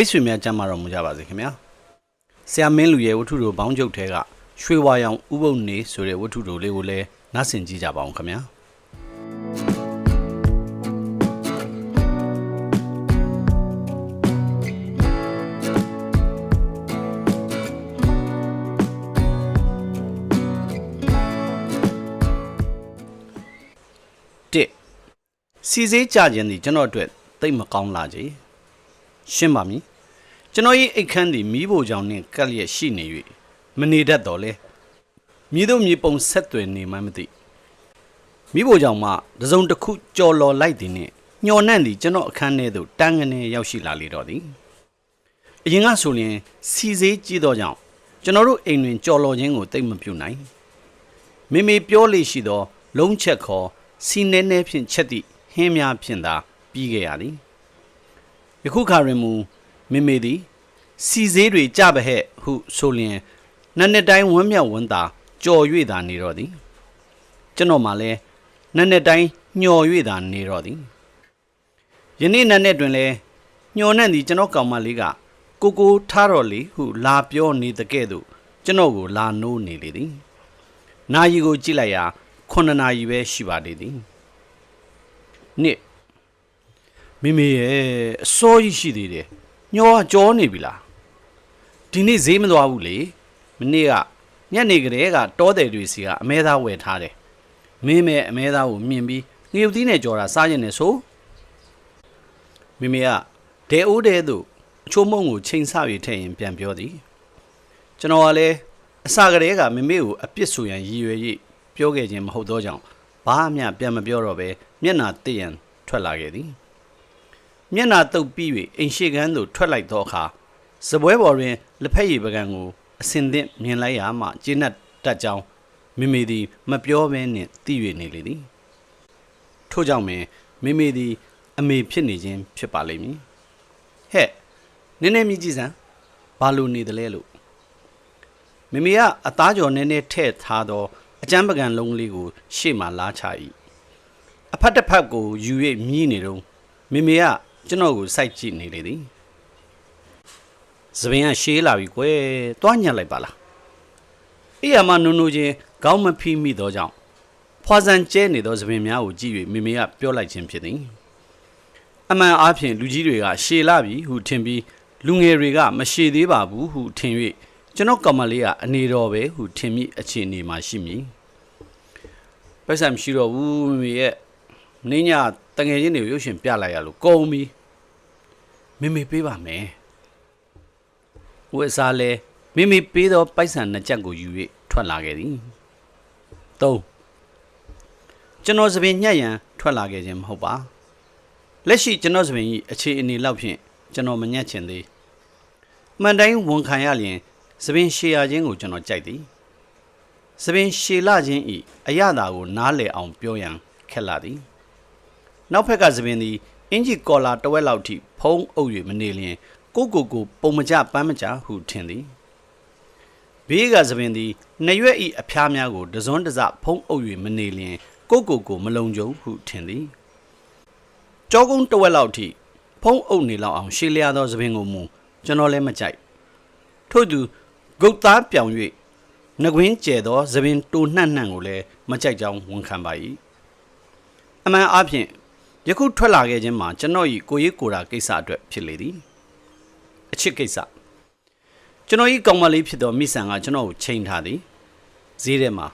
မိတ်ဆွေများကြမ်းမာတော်မူကြပါစေခင်ဗျာဆရာမင်းလူရဲ့ဝတ္ထုတို့ဘောင်းကျုပ်ထဲကရွှေဝါရောင်ဥပုပ်နေဆိုတဲ့ဝတ္ထုတို့လေးကိုလည်းနားဆင်ကြည့်ကြပါအောင်ခင်ဗျာတစ်စီစေးကြခြင်းသည်ကျွန်တော်အတွက်သိပ်မကောင်းလာကြရှင်းပါမည် ကျွန်တော်၏အိတ်ခမ်းသည်မိဖို့ကြောင့်နှင့်ကပ်လျက်ရှိနေ၍မနေတတ်တော့လေမြေတို့မြေပုံဆက်သွယ်နေမှမသိမိဖို့ကြောင့်မှတစုံတစ်ခုကြော်လော်လိုက်သည်နှင့်ညှော်နှံ့သည်ကျွန်တော်အခန်းထဲသို့တန်းငနေရောက်ရှိလာလေတော့သည်အရင်ကဆိုရင်စီစေးကြီးသောကြောင့်ကျွန်တော်တို့အိမ်တွင်ကြော်လော်ခြင်းကိုသိပ်မပြုနိုင်မိမိပြောလေရှိသော လုံးချက်ခေါ်စီနဲနဲဖြင့်ချက်သည့်ဟင်းများဖြင့်သာပြီးခဲ့ရသည်ယခုခါတွင်မူ မိမိသည် စီစေးတွေကြပါဟဲ့ဟုဆိုလျင်နက်နက်တိုင်းဝမ်းမြောက်ဝမ်းသာကြော်၍သာနေတော့သည် ကျွန်တော်မှလည်းနက်နက်တိုင်းညှော်၍သာနေတော့သည်ယနေ့နက်နက်တွင်လည်းညှော်နှံ့သည်ကျွန်တော်ကောင်မလေးကကိုကိုထားတော်လေဟုလာပြောနေတဲ့ကဲ့သို့ကျွန်တော်ကိုလာနိုးနေလေသည်နာယီကိုကြည့်လိုက်ရာ9နာရီပဲရှိပါသေးသည်နှစ်မိမိရဲ့အစောကြီးရှိသေးတယ် ညောကကြောနေပြီလားဒီနေ့ဈေးမသွားဘူးလေမနေ့ကညနေကလေးကတောတယ်တွေစီကအမဲသားဝယ်ထားတယ်မင်းမဲအမဲသားကိုမြင်ပြီးငရုတ်သီးနဲ့ကြော်တာစားရင်လည်းဆိုမိမိကဒဲအိုးတဲ့သို့အချိုးမုံကိုချိန်ဆ၍ထည့်ရင်ပြန်ပြောသည်ကျွန်တော်ကလည်းအစာကလေးကမမေကိုအပြစ်ဆိုရန်ရည်ရွယ်၍ပြောခဲ့ခြင်းမဟုတ်သောကြောင့်ဘာမှပြန်မပြောတော့ဘဲမျက်နာတစ်ရန်ထွက်လာခဲ့သည် မျက်နာတုပ်ပြီး၍အိမ်ရှိကန်းသို့ထွက်လိုက်သောအခါစပွဲပေါ်တွင်လက်ဖက်ရည်ပကံကိုအစင်သင့်မြင်လိုက်ရမှကျင်းတ်တက်ကြောင်းမိမိသည် မပြောဘဲနှင့်သိ၍နေလေသည်ထို့ကြောင့်ပင်မိမိသည် အမေဖြစ်နေခြင်းဖြစ်ပါလိမ့်မည်ဟဲ့နည်းနည်းမြည်ကြည့်စမ်းဘာလို့နေသလဲလို့မိမိကအသားကြော်နည်းနည်းထည့်ထားသောအကျမ်းပကံလုံးလေးကို ရှေ့မှလားချ၏အဖက်တစ်ဖက်ကိုယူ၍မြည်နေတော့မိမိက ကျွန်တော်ကိုစိုက်ကြည့်နေလေသည်သပင်ကရှေးလာပြီကွယ်တွားညက်လိုက်ပါလားအေးရမနုံနုံချင်းခေါင်းမဖိမိသောကြောင့်ဖွာဆန်ကျဲနေသောသပင်များကိုကြည့်၍မိမိကပြောလိုက်ခြင်းဖြစ်သည်အမှန်အားဖြင့်လူကြီးတွေကရှေးလာပြီဟုထင်ပြီးလူငယ်တွေကမရှေးသေးပါဘူးဟုထင်၍ကျွန်တော်ကမလေးကအနေတော်ပဲဟုထင်မိအခြေအနေမှာရှိမည်ပိုက်ဆံမရှိတော့ဘူးမိမိရဲ့နင်းညာတငယ်ချင်းတွေကိုရုပ်ရှင်ပြလိုက်ရလို့ကုန်ပြီ မိမိပေးပါမယ်ဝက်စားလဲမိမိပေးသောပိုက်ဆံနှစ်ချက်ကိုယူ၍ထွက်လာခဲ့သည်၃ကျွန်တော်သပင်ညက်ရန်ထွက်လာခဲ့ခြင်းမဟုတ်ပါလက်ရှိကျွန်တော်သပင်၏အခြေအနေလောက်ဖြင့်ကျွန်တော်မညက်ချင်သေးမှန်တိုင်းဝန်ခံရလျင်သပင်ရှည်ရခြင်းကိုကျွန်တော်ကြိုက်သည်သပင်ရှည်လာခြင်းဤအရသာကိုနားလည်အောင်ပြောရန်ခက်လာသည်နောက်ဖက်ကသပင်သည် အင်ဂျီကော်လာတစ်ဝက်လောက်ထိဖုံးအုပ်၍မနေလျင်ကိုကိုကိုပုံမကြပန်းမကြဟုထင်သည်ဘေးကသပင်သည်နှစ်ရွက်ဤအဖျားများကိုတစွန်းတစဖုံးအုပ်၍မနေလျင်ကိုကိုကိုမလုံခြုံဟုထင်သည်ကြောကုန်းတစ်ဝက်လောက်ထိဖုံးအုပ်နေလောက်အောင်ရှည်လျားသောသပင်ကိုမူကျွန်တော်လည်းမကြိုက်ထို့သူဂုတ်သားပြောင်၍နှကွင်းကျဲသောသပင်တူနှံ့နှံ့ကိုလည်းမကြိုက်ကြောင်းဝန်ခံပါ၏အမှန်အားဖြင့် ယခုထွက်လာခဲ့ခြင်းမှာကျွန်တော်၏ကိုရေးကိုရာကိစ္စအတွက်ဖြစ်လေသည်အချစ်ကိစ္စကျွန်တော်၏ကောင်မလေးဖြစ်သောမိဆန်ကကျွန်တော်ကိုချိန်ထားသည်ဈေးထဲမှာ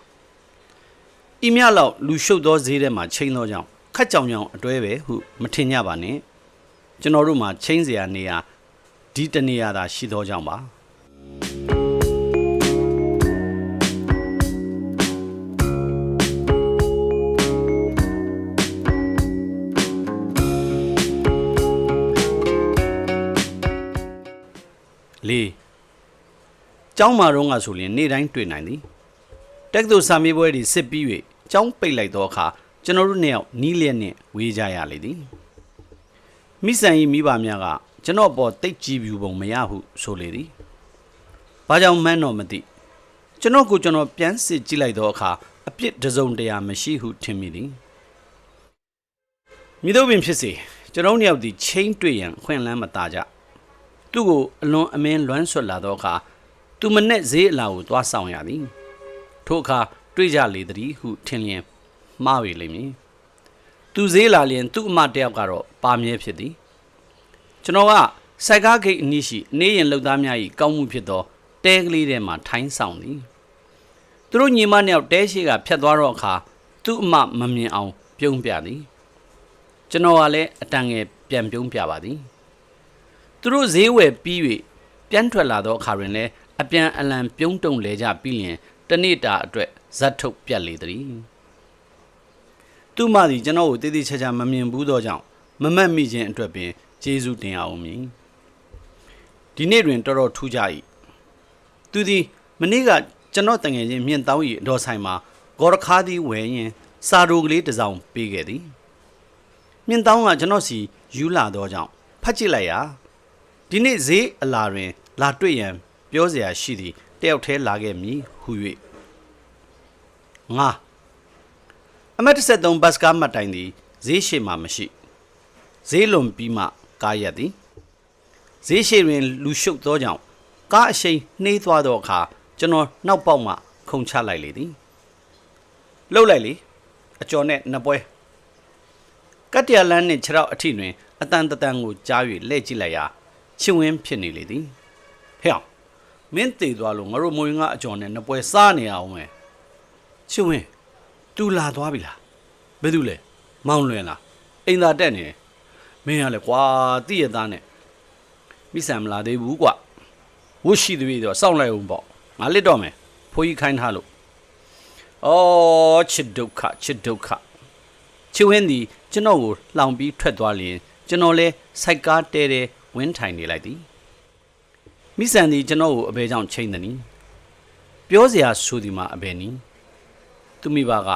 ဤမြလောက်လူရှုပ်သောဈေးထဲမှာချိန်သောကြောင့်ခက်ကြောင်ကြောင်အတွဲပဲဟုမထင်ကြပါနဲ့ကျွန်တော်တို့မှာချိန်စရာနေရာဒီတနေရာသာရှိသောကြောင့်ပါ လေးကျောင်းမာတော့ကဆိုရင်နေ့တိုင်းတွေ့နိုင်သည်တက္ကသိုလ်စာမေးပွဲတွေစစ်ပြီး၍ကျောင်းပိတ်လိုက်သောအခါကျွန်တော်တို့နှစ်ယောက်နီးလျက်နှင့်ဝေးကြရလေသည်မိဆန်၏မိဘများကကျွန်တော်ပေါ်တိတ်ကြည့်ပြူပုံမရဟုဆိုလေသည်ဘာကြောင့်မှန်းတော့မသိကျွန်တော်ကိုကျွန်တော်ပြန်စစ်ကြည့်လိုက်သောအခါအပြစ်တစ်စုံတရာမရှိဟုထင်မိသည်မိတို့ပင်ဖြစ်စေကျွန်တော်နှစ်ယောက်သည်ချင်းတွေ့ရန်အခွင့်အလမ်းမသားကြ သူ့ကိုအလွန်အမင်းလွမ်းဆွတ်လာသောအခါသူမနဲ့ဈေးအလာကိုသွားဆောင်ရသည်ထို့အခါတွေ့ကြလေသည်ဟုထင်လျင်မှားပေလိမ့်မည်သူဈေးလာလျင်သူ့အမတစ်ယောက်ကတော့ပါမြဲဖြစ်သည်ကျွန်တော်ကစိုက်ကားဂိတ်အနည်းရှိနေရင်လောက်သားများ၏ကောင်းမှုဖြစ်သောတဲကလေးထဲမှာထိုင်းဆောင်သည်သူတို့ညီမနှစ်ယောက်တဲရှိကဖြတ်သွားတော့အခါသူ့အမမမြင်အောင်ပြုံးပြသည်ကျွန်တော်ကလည်းအတန်ငယ်ပြန်ပြုံးပြပါသည် သူတို့ဈေးဝယ်ပြီး၍ပြန်ထွက်လာသောအခါတွင်လည်းအပြန်အလှန်ပြုံးတုံလဲကြပြီးလျင်တနေ့တာအတွက်ဇက်ထုတ်ပြတ်လေသည်သူမသည်ကျွန်တော်ကိုတည်တည်ချာချာမမြင်ဘူးသောကြောင့်မမတ်မိခြင်းအတွက်ပင်ကျေးဇူးတင်အောင်မည်ဒီနေ့တွင်တော်တော်ထူးကြ၏သူသည်မနေ့ကကျွန်တော်တငယ်ချင်းမြင့်တောင်း၏အတော်ဆိုင်မှာဂေါ်ရခါသည်ဝယ်ရင်စာရိုကလေးတစ်စောင်ပေးခဲ့သည်မြင့်တောင်းကကျွန်တော်စီယူလာသောကြောင့်ဖတ်ကြည့်လိုက်ရာ ဒီနေ့ဈေးအလာတွင် လာတွေ့ရန် ပြောစရာရှိသည်တယောက်တည်းလာခဲ့မည်ဟု၍ငါအမတ်73ဘတ်စကားမှတ်တိုင်သည်ဈေးရှိမှမရှိဈေးလွန်ပြီးမှကားရက်သည်ဈေးရှိတွင် လူရှုပ်သောကြောင့်ကားအရှိန်နှေးသွားသောအခါကျွန်တော်နောက်ပေါက်မှ ခုန်ချလိုက်လေသည်လှုပ်လိုက်လေအကျော်နဲ့နှစ်ပွဲကတ္တရလန်းနှင့်ခြေထောက်အထိတွင်အတန်တန်ကိုကြား၍လှည့်ကြည့်လိုက်ရာ ချင်ဝင်းဖြစ်နေလေသည်ဟဲ့အောင်မင်းတည်သွားလို့ငါတို့မွေငါအကျော်နဲ့နှစ်ပွဲစားနေအောင်မယ်ချင်ဝင်းတူလာသွားပြီလားဘယ်သူလဲမောင်းလွင်လားအိမ်သာတက်နေတယ်မင်းကလည်းကွာတိရသားနဲ့မိဆန်မလာသေးဘူးကွာဝတ်ရှိသေးပြီတော့စောင့်လိုက်အောင်ပေါ့ငါလစ်တော့မယ်ဖိုးကြီးခိုင်းထားလို့အော်ချစ်ဒုက္ခချစ်ဒုက္ခချစ်ဝင်းဒီကျွန်တော်ကိုလှောင်ပြီးထွက်သွားလျင်ကျွန်တော်လဲစိုက်ကားတဲတဲ ဝင်းထိုင်နေလိုက်သည်မိဆန်ဒီကျွန်တော်ကိုအဘဲကြောင့်ချိန်သည်နီပြောစရာဆိုဒီမှာအဘဲနီသူမိဘက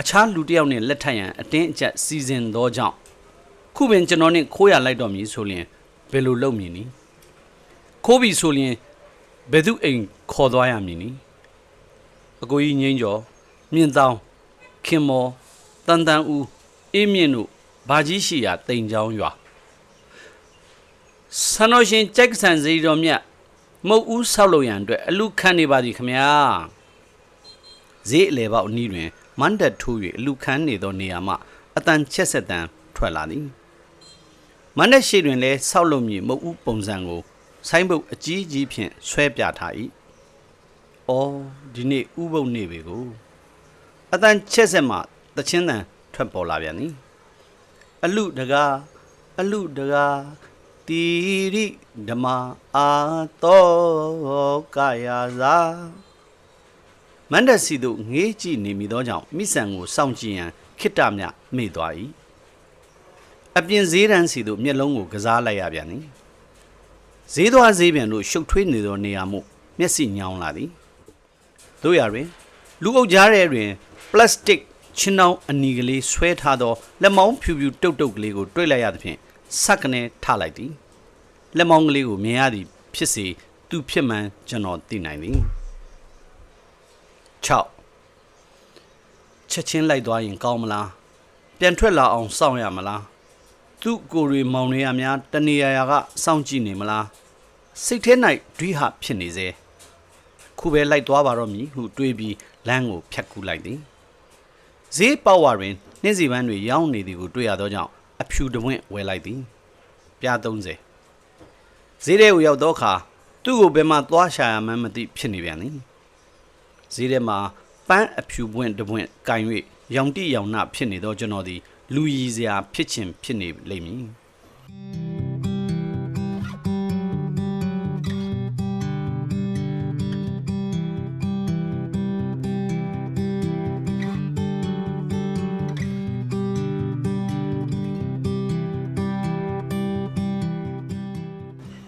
အခြားလူတစ်ယောက်နဲ့လက်ထပ်ရန်အတင်းအကျပ်စီစဉ်သောကြောင့်ခုပင်ကျွန်တော်နဲ့ခိုးရလိုက်တော့မည်ဆိုလျင်ဘယ်လိုလုပ်မည်နည်းခိုးပြီဆိုလျင်ဘယ်သူအိမ်ခေါ်သွားရမည်နည်းအကိုကြီးငိမ့်ကျော်မြင့်တောင်းခင်မော်တန်တန်ဦးအေးမြင့်တို့ဘာကြီးရှိရာတိမ်ချောင်းရွာ ဆန်တော်ရှင်ကြိုက်ဆန်စီတော်မြတ်မုတ်ဦးဆောက်လို့ရန်အတွက်အလူခံနေပါသည်ခမညာဈေးအလေပေါက်အနီးတွင်မန်တက်ထိုး၍အလူခံနေသောနေရာမှအတန်ချက်ဆက်တန်ထွက်လာသည်မန်တက်ရှိတွင်လည်းဆောက်လို့မည်မုတ်ဦးပုံစံကိုဆိုင်းဘုတ်အကြီးကြီးဖြင့်ဆွဲပြထား၏။အော်ဒီနေ့ဥပုပ်နေပြီကိုအတန်ချက်ဆက်မှတချင်းတန်ထွက်ပေါ်လာပြန်သည်။အလူတကားအလူတကား တီရိဓမ္မအာတောကာယသာမန္တစီတို့ငေးကြည့်နေမိသောကြောင့်မိဆန်ကိုစောင့်ကြည့်ရန်ခိတ္တမြမေ့သွား၏အပြင်ဈေးတန်းစီတို့မျက်လုံးကိုကစားလိုက်ရပြန်သည်ဈေးသွားဈေးပြန်တို့ရှုပ်ထွေးနေသောနေရာမှုမျက်စိညောင်းလာသည်တို့ရတွင် လူအုပ်ကြားထဲတွင် ပလတ်စတစ်ချင်းနှောင်းအနီကလေးဆွဲထားသောလက်မောင်းဖြူဖြူတုတ်တုတ်ကလေးကိုတွေ့လိုက်ရသဖြင့် စက်ကနေထလိုက်သည်လက်မောင်းကလေးကိုမြင်ရသည်ဖြစ်စေသူဖြစ်မှန်ကျွန်တော်သိနိုင်သည်6ချက်ချင်းလိုက်သွားရင်ကောင်းမလားပြန်ထွက်လာအောင်စောင့်ရမလားသူ့ကိုယ်ရီမောင်နေရများတနေရာရာကစောင့်ကြည့်နေမလားစိတ်ထဲ၌ဒွိဟဖြစ်နေစေခုပဲလိုက်သွားပါတော့မည်ဟုတွေးပြီးလမ်းကိုဖြတ်ကူးလိုက်သည်ဈေးပေါဝါတွင်နှင်းစီပန်းတွေရောင်းနေသည်ကိုတွေ့ရသောကြောင့် အဖြူတဝင့်ဝယ်လိုက်သည်ပြား30ဈေးထဲကိုရောက်သောအခါသူ့ကိုဘယ်မှသွားရှာရမှန်းမသိဖြစ်နေပြန်သည်ဈေးထဲမှာပန်းအဖြူပွင့်တပွင့်ကင်၍ရောင်တိရောင်နှဖြစ်နေသောကျွန်တော်သည် လူရည်စရာဖြစ်ခြင်းဖြစ်နေလိမ့်မည်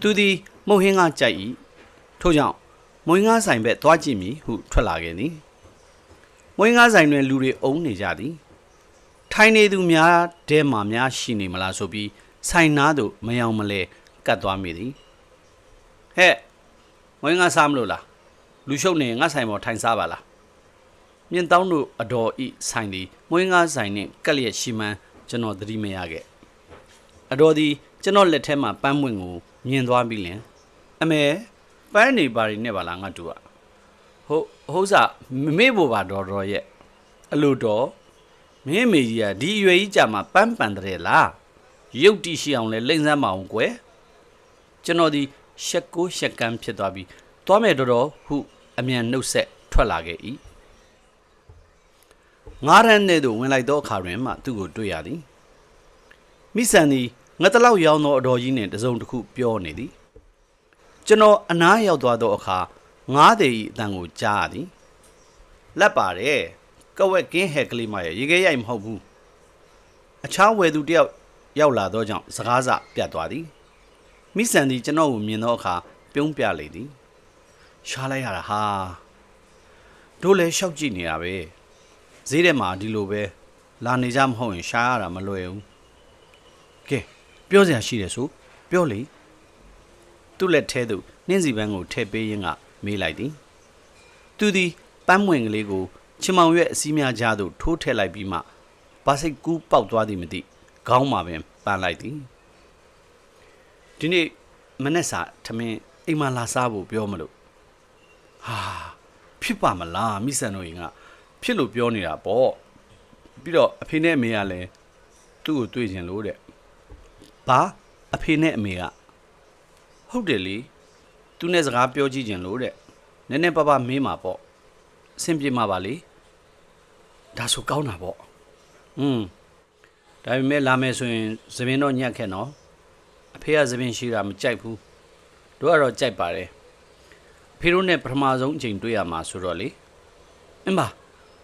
သူသည်မုတ်ဟင်းကကြိုက်၏ထို့ကြောင့်မွေးငါးဆိုင်ဘက်သွားကြည့်မည်ဟုထွက်လာခဲ့သည်မွေးငါးဆိုင်တွင်လူတွေအုံနေကြသည်ထိုင်နေသူများတဲမှများရှိနေမလားဆိုပြီးဆိုင်နားသို့မယောင်မလဲကတ်သွားမိသည်ဟဲ့မွေးငါးစားမလို့လားလူရှုပ်နေငါဆိုင်ပေါ်ထိုင်စားပါလားမြင့်တောင်းတို့အတော်ဤဆိုင်သည်မွေးငါးဆိုင်နှင့်ကက်လျက်ရှိမှန်းကျွန်တော်သတိမရခဲ့အတော်သည်ကျွန်တော်လက်ထဲမှာပန်းမွင့်ကို မြင်သွားပြီးလင်အမေပန်းနေပါရီနဲ့ပါလားငါတူอ่ะဟုတ်ဟုတ်စားမမေ့ဖို့ပါတော်တော်ရဲ့အလိုတော်မင်းအမေကြီးကဒီအရွယ်ကြီးကြာမှပန်းပန်တဲ့လားရုပ်တိရှိအောင်လဲလိမ့်စမ်းမအောင်ကွယ်ကျွန်တော်ဒီရှက်ကိုရှက်ကန်းဖြစ်သွားပြီးသွားမယ်တော်တော်ဟုအမြန်နှုတ်ဆက်ထွက်လာခဲ့၏ငားရန်နဲ့သို့ဝင်လိုက်သောအခါတွင်မှသူ့ကိုတွေ့ရသည်မိဆန်သည် ငါတလောက်ရောင်းသောအတော်ကြီးနှင့်တစုံတစ်ခုပြောနေသည်ကျွန်တော်အနားရောက်သွားသောအခါငားသည်၏အတန်ကိုကြားရသည်လက်ပါတယ်ကဝက်ကင်းဟက်ကလေးမရဲ့ရေခဲရိုက်မဟုတ်ဘူးအခြားဝယ်သူတယောက်ရောက်လာသောကြောင့်စကားစပြတ်သွားသည်မိဆန်သည်ကျွန်တော်ကိုမြင်သောအခါပြုံးပြလေသည်ရှားလိုက်ရတာဟာတို့လည်းရှောက်ကြည့်နေတာပဲဈေးထဲမှာဒီလိုပဲလာနေကြမဟုတ်ရင်ရှားရတာမလွယ်ဘူးကဲ ပြောစရာရှိတယ်ဆိုပြောလေသူ့လက်ထဲသို့နှင်းစီပန်းကိုထည့်ပေးရင်းကမေးလိုက်သည်သူသည်ပန်းမွင်ကလေးကိုချင်မောင်ရွက်အစည်းများကြားသို့ထိုးထည့်လိုက်ပြီးမှပါစိတ်ကူးပေါက်သွားသည်မသိခေါင်းမှာပင်ပန်းလိုက်သည်ဒီနေ့မနေ့စာထမင်းအိမ်မှာလာစားဖို့ပြောမလို့ဟာဖြစ်ပါမလားမိဆန်တို့ရင်ကဖြစ်လို့ပြောနေတာပေါ့ပြီးတော့အဖေနဲ့အမေကလည်းသူ့ကိုတွေ့ကျင်လို့တဲ့ ဘာအဖေနဲ့အမေကဟုတ်တယ်လေသူနဲ့စကားပြောကြည့်ကျင်လို့တဲ့နည်းနည်းပါးပါးမေးမှာပေါ့အဆင်ပြေမှာပါလေဒါဆိုကောင်းတာပေါ့อืมဒါပေမဲ့လာမယ်ဆိုရင်သပင်တော့ညက်ခဲ့နော်အဖေကသပင်ရှိတာမကြိုက်ဘူးတို့ကတော့ကြိုက်ပါတယ်အဖေတို့နဲ့ပထမဆုံးအချိန်တွေ့ရမှာဆိုတော့လေအင်းပါ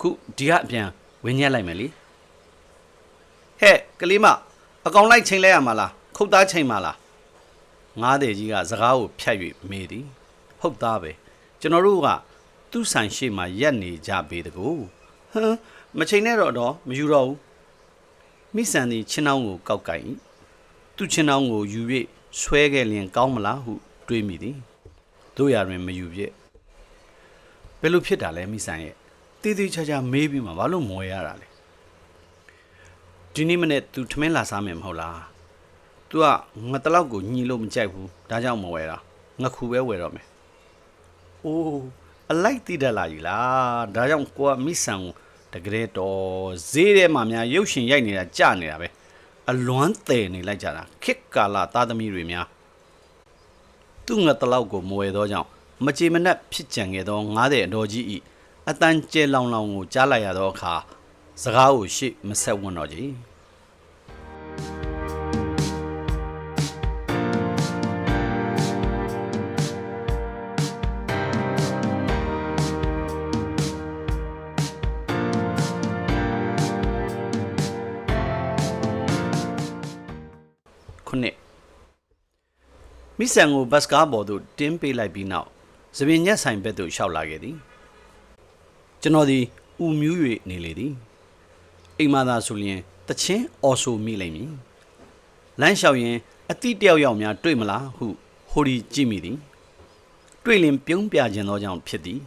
ခုဒီကအပြန်ဝင်ညက်လိုက်မယ်လေဟဲ့ကလေးမအကောင်လိုက်ချိန်လဲရမှာလား ခုတ်သားချိန်မှာလားငားတဲ့ကြီးကစကားကိုဖြတ်၍မေးသည်ဟုတ်သားပဲကျွန်တော်တို့ကသူ့ဆိုင်ရှိမှရက်နေကြပေတကူဟမ်မချိန်နဲ့တော့တော့မယူတော့ဘူးမိဆန်သည်ချင်းနှောင်းကိုကောက်ကင်၏သူ့ချင်းနှောင်းကိုယူ၍ဆွဲခဲ့လျင်ကောင်းမလားဟုတွေးမိသည်တို့ရတွင်မယူပြည့်ဘယ်လိုဖြစ်တာလဲမိဆန်ရဲ့တေးသေးချာချာမေးပြီးမှဘာလို့မဝဲရတာလဲဒီနေ့မနေ့ तू ထမင်းလာစားမယ်မဟုတ်လား तू ကငါတလောက်ကိုညီလို့မကြိုက်ဘူးဒါကြောင့်မဝဲတာငါခုပဲဝဲတော့မယ်အိုးအလိုက်တိတက်လာကြီးလားဒါကြောင့်ကိုကမိဆန်ကိုတကယ်တော့ဈေးထဲမှာများရုပ်ရှင်ရိုက်နေတာကြနေတာပဲအလွမ်းတယ်နေလိုက်ကြတာခစ်ကာလာသားသမီးတွေများသူ့ငါတလောက်ကိုမဝဲတော့ကြောင့်မကြေမနက်ဖြစ်ကြံခဲ့သောငားတဲ့အတော်ကြီးဤအတန်ကျဲလောင်လောင်ကိုကြားလိုက်ရသောအခါစကားကိုရှေ့မဆက်ဝန်းတော့ကြီးခု မိဆန်ကိုဘတ်စကားဘော်သို့တင်းပေးလိုက်ပြီးနောက်သပင်ညက်ဆိုင်ဘက်သို့ရှောက်လာခဲ့သည်ကျွန်တော်သည်ဥမြူး၍နေလေသည်အိမ်မသာဆိုလျင်တချင်းအော်ဆိုမိလိမ့်မည်လမ်းလျှောက်ရင်အတိတယောက်ယောက်များတွေ့မလားဟုဟိုဒီကြည့်မိသည်တွေ့လင်ပြုံးပြခြင်းသောကြောင့်ဖြစ်သည်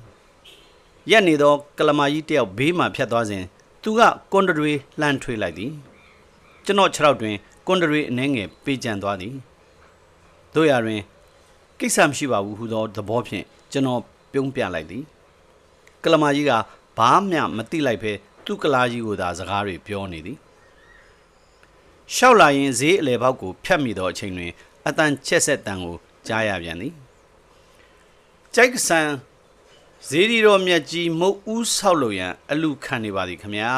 ရက်နေသောကလမာကြီးတယောက်ဘေးမှဖြတ်သွားစဉ်သူကကွန်ဒတွေလှမ်းထွေးလိုက်သည်ကျွန်တော်ခြေထောက်တွင်ကွန်ဒတွေအနှဲငယ်ပေးကြံသွားသည် တို့ရတွင်ကိစ္စမရှိပါဘူးဟူသောသဘောဖြင့်ကျွန်တော်ပြုံးပြလိုက်သည်ကလမာကြီးကဘာမှမသိလိုက်ပဲသူ့ကလာကြီးကိုသာစကားတွေပြောနေသည်ရှောက်လာရင်ဈေးအလေပေါက်ကိုဖြတ်မိသောအချိန်တွင်အတန်ချက်ဆက်တန်ကိုကြားရပြန်သည်ကြိုက်ကဆန်ဈေးဒီတော်မြတ်ကြီးမုတ်ဦးဆောက်လို့ရန်အလူခံနေပါသည်ခမညာ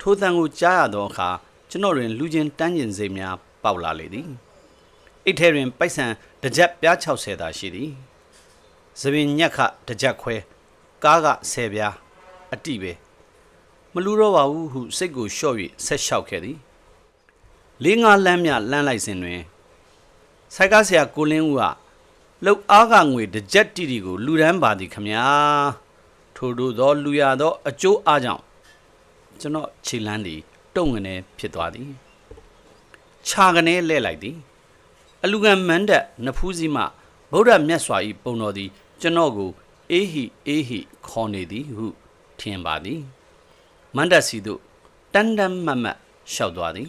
ထိုးတန်ကိုကြားရသောအခါကျွန်တော်တွင်လူချင်းတန်းကျင်စိတ်များပေါက်လာလေသည် အိတ်ထဲတွင်ပိုက်ဆံတစ်ကြက်ပြား60သာရှိသည်သပင်ညက်ခတစ်ကြက်ခွဲကားက10ပြားအတိပဲမလူတော့ပါဘူးဟုစိတ်ကိုလျှော့၍ဆက်လျှောက်ခဲ့သည်လေးငါလမ်းမြလမ်းလိုက်စဉ်တွင်ဆိုင်ကားဆရာကိုလင်းဦးကလှုပ်အားကငွေတစ်ကြက်တီတီကိုလူဒန်းပါသည်ခမညာထို့သောသောလူရသောအကျိုးအားကြောင့်ကျွန်တော်ခြေလန်းသည်တုံငနေဖြစ်သွားသည်ခြာကနေလဲလိုက်သည် အလူကံမန်းတက်နဖူးစီမှဗုဒ္ဓမြတ်စွာ၏ပုံတော်သည် ကျွန်တော်ကို အေဟိအေဟိခေါ်နေသည်ဟုထင်ပါသည်မန္တစီတို့တန်တန်မတ်မတ်လျှောက်သွားသည်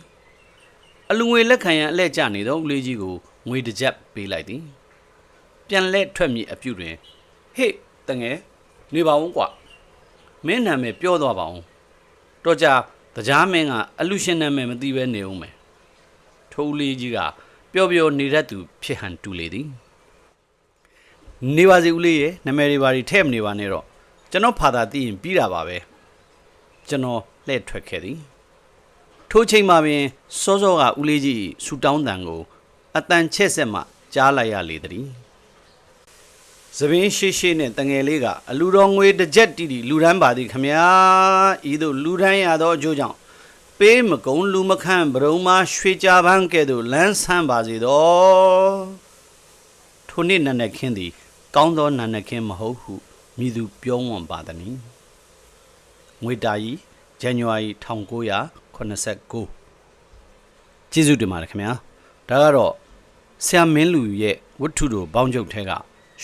အလူငွေလက်ခံရန်အလဲကျနေသောဦးလေးကြီးကိုငွေတစ်ကြက်ပေးလိုက်သည်ပြန်လဲထွက်မြည်အပြုတ်တွင်ဟေ့တငယ်နေပါဦးကွာမင်းနာမည်ပြောသွားပါဦးတော့ကြတရားမင်းကအလူရှင်နာမည်မသိဘဲနေဦးမယ်ထိုးလေးကြီးက ပျော်ပျော်နေတတ်သူဖြစ်ဟန်တူလေသည်နေပါစီဦးလေးရဲ့နာမည်တွေပါထည့်မနေပါနဲ့တော့ကျွန်တော်ဖာသာသိရင်ပြီးတာပါပဲကျွန်တော်လှည့်ထွက်ခဲ့သည်ထိုချိန်မှာပင်စောစောကဦးလေးကြီးဆူတောင်းတန်ကိုအတန်ချက်ဆက်မှကြားလိုက်ရလေသည်သပင်းရှိရှိနဲ့တငယ်လေးကအလူတော်ငွေတစ်ကြက်တီတီလူရန်ပါသည်ခမညာဤသို့လူရန်ရသောအကျိုးကြောင့် ပေးမကုံလူမခန့်ဗရုံမရွှေကြပန်းကဲ့သို့လန်းဆန်းပါစေသောထိုနေ့နတ်နဲ့ခင်းသည် ကောင်းသောနတ်နဲ့ခင်းမဟုတ်ဟုမိသူပြောဝံ့ပါသည်ငွေတာကြီးဇန်နဝါရီ1989ကျေးဇူးတင်ပါတယ်ခင်ဗျာဒါကတော့ဆရာမင်းလူရဲ့ဝတ္ထုတို့ဘောင်းကျုပ်ထဲက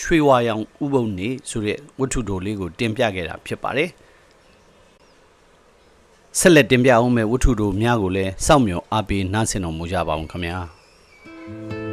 ရွှေဝါရောင်ဥပုံနေဆိုတဲ့ဝတ္ထုတို့လေးကိုတင်ပြခဲ့တာဖြစ်ပါတယ် ဆက်လက်တင်ပြအောင်မဲ့ဝတ္ထုတို့များကိုလည်းစောင့်မျှော်အားပေးနားဆင်တော်မူကြပါအောင်ခင်ဗျာ